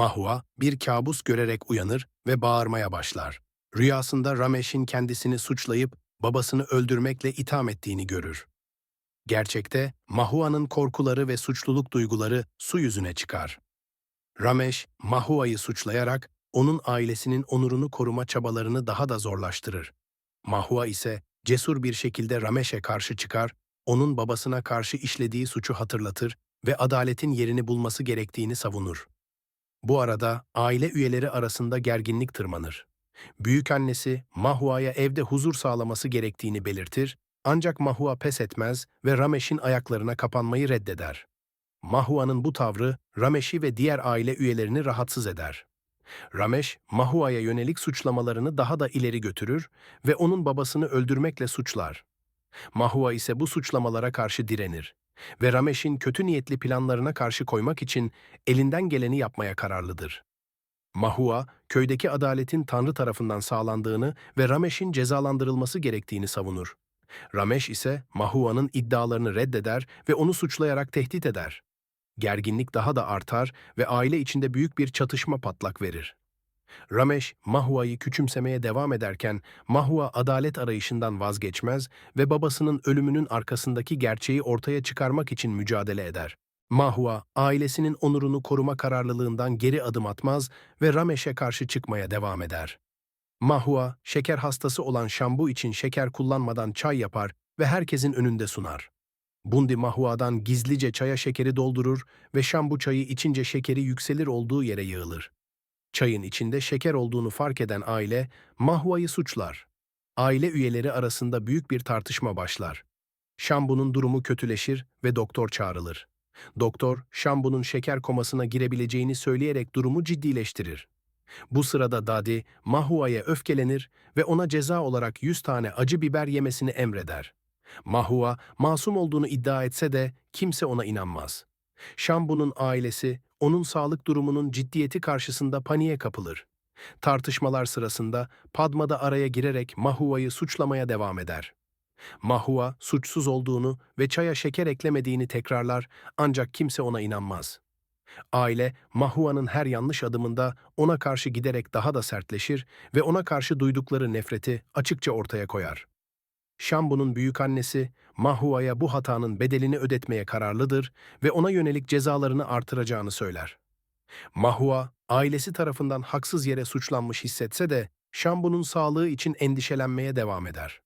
Mahua bir kabus görerek uyanır ve bağırmaya başlar. Rüyasında Ramesh'in kendisini suçlayıp babasını öldürmekle itham ettiğini görür. Gerçekte Mahua'nın korkuları ve suçluluk duyguları su yüzüne çıkar. Ramesh, Mahua'yı suçlayarak onun ailesinin onurunu koruma çabalarını daha da zorlaştırır. Mahua ise cesur bir şekilde Ramesh'e karşı çıkar, onun babasına karşı işlediği suçu hatırlatır ve adaletin yerini bulması gerektiğini savunur. Bu arada aile üyeleri arasında gerginlik tırmanır. Büyükannesi Mahua'ya evde huzur sağlaması gerektiğini belirtir, ancak Mahua pes etmez ve Ramesh'in ayaklarına kapanmayı reddeder. Mahua'nın bu tavrı Ramesh'i ve diğer aile üyelerini rahatsız eder. Ramesh, Mahua'ya yönelik suçlamalarını daha da ileri götürür ve onun babasını öldürmekle suçlar. Mahua ise bu suçlamalara karşı direnir ve Ramesh'in kötü niyetli planlarına karşı koymak için elinden geleni yapmaya kararlıdır. Mahua, köydeki adaletin Tanrı tarafından sağlandığını ve Ramesh'in cezalandırılması gerektiğini savunur. Ramesh ise Mahua'nın iddialarını reddeder ve onu suçlayarak tehdit eder. Gerginlik daha da artar ve aile içinde büyük bir çatışma patlak verir. Ramesh, Mahua'yı küçümsemeye devam ederken Mahua adalet arayışından vazgeçmez ve babasının ölümünün arkasındaki gerçeği ortaya çıkarmak için mücadele eder. Mahua, ailesinin onurunu koruma kararlılığından geri adım atmaz ve Ramesh'e karşı çıkmaya devam eder. Mahua, şeker hastası olan Şambu için şeker kullanmadan çay yapar ve herkesin önünde sunar. Bundi Mahua'dan gizlice çaya şekeri doldurur ve Şambu çayı içince şekeri yükselir olduğu yere yığılır. Çayın içinde şeker olduğunu fark eden aile, Mahua'yı suçlar. Aile üyeleri arasında büyük bir tartışma başlar. Şambu'nun durumu kötüleşir ve doktor çağrılır. Doktor, Şambu'nun şeker komasına girebileceğini söyleyerek durumu ciddileştirir. Bu sırada Dadi, Mahua'ya öfkelenir ve ona ceza olarak 100 tane acı biber yemesini emreder. Mahua, masum olduğunu iddia etse de kimse ona inanmaz. Şambu'nun ailesi, onun sağlık durumunun ciddiyeti karşısında paniğe kapılır. Tartışmalar sırasında Padma da araya girerek Mahua'yı suçlamaya devam eder. Mahua, suçsuz olduğunu ve çaya şeker eklemediğini tekrarlar ancak kimse ona inanmaz. Aile, Mahua'nın her yanlış adımında ona karşı giderek daha da sertleşir ve ona karşı duydukları nefreti açıkça ortaya koyar. Şambu'nun büyükannesi, Mahua'ya bu hatanın bedelini ödetmeye kararlıdır ve ona yönelik cezalarını artıracağını söyler. Mahua, ailesi tarafından haksız yere suçlanmış hissetse de, Şambu'nun sağlığı için endişelenmeye devam eder.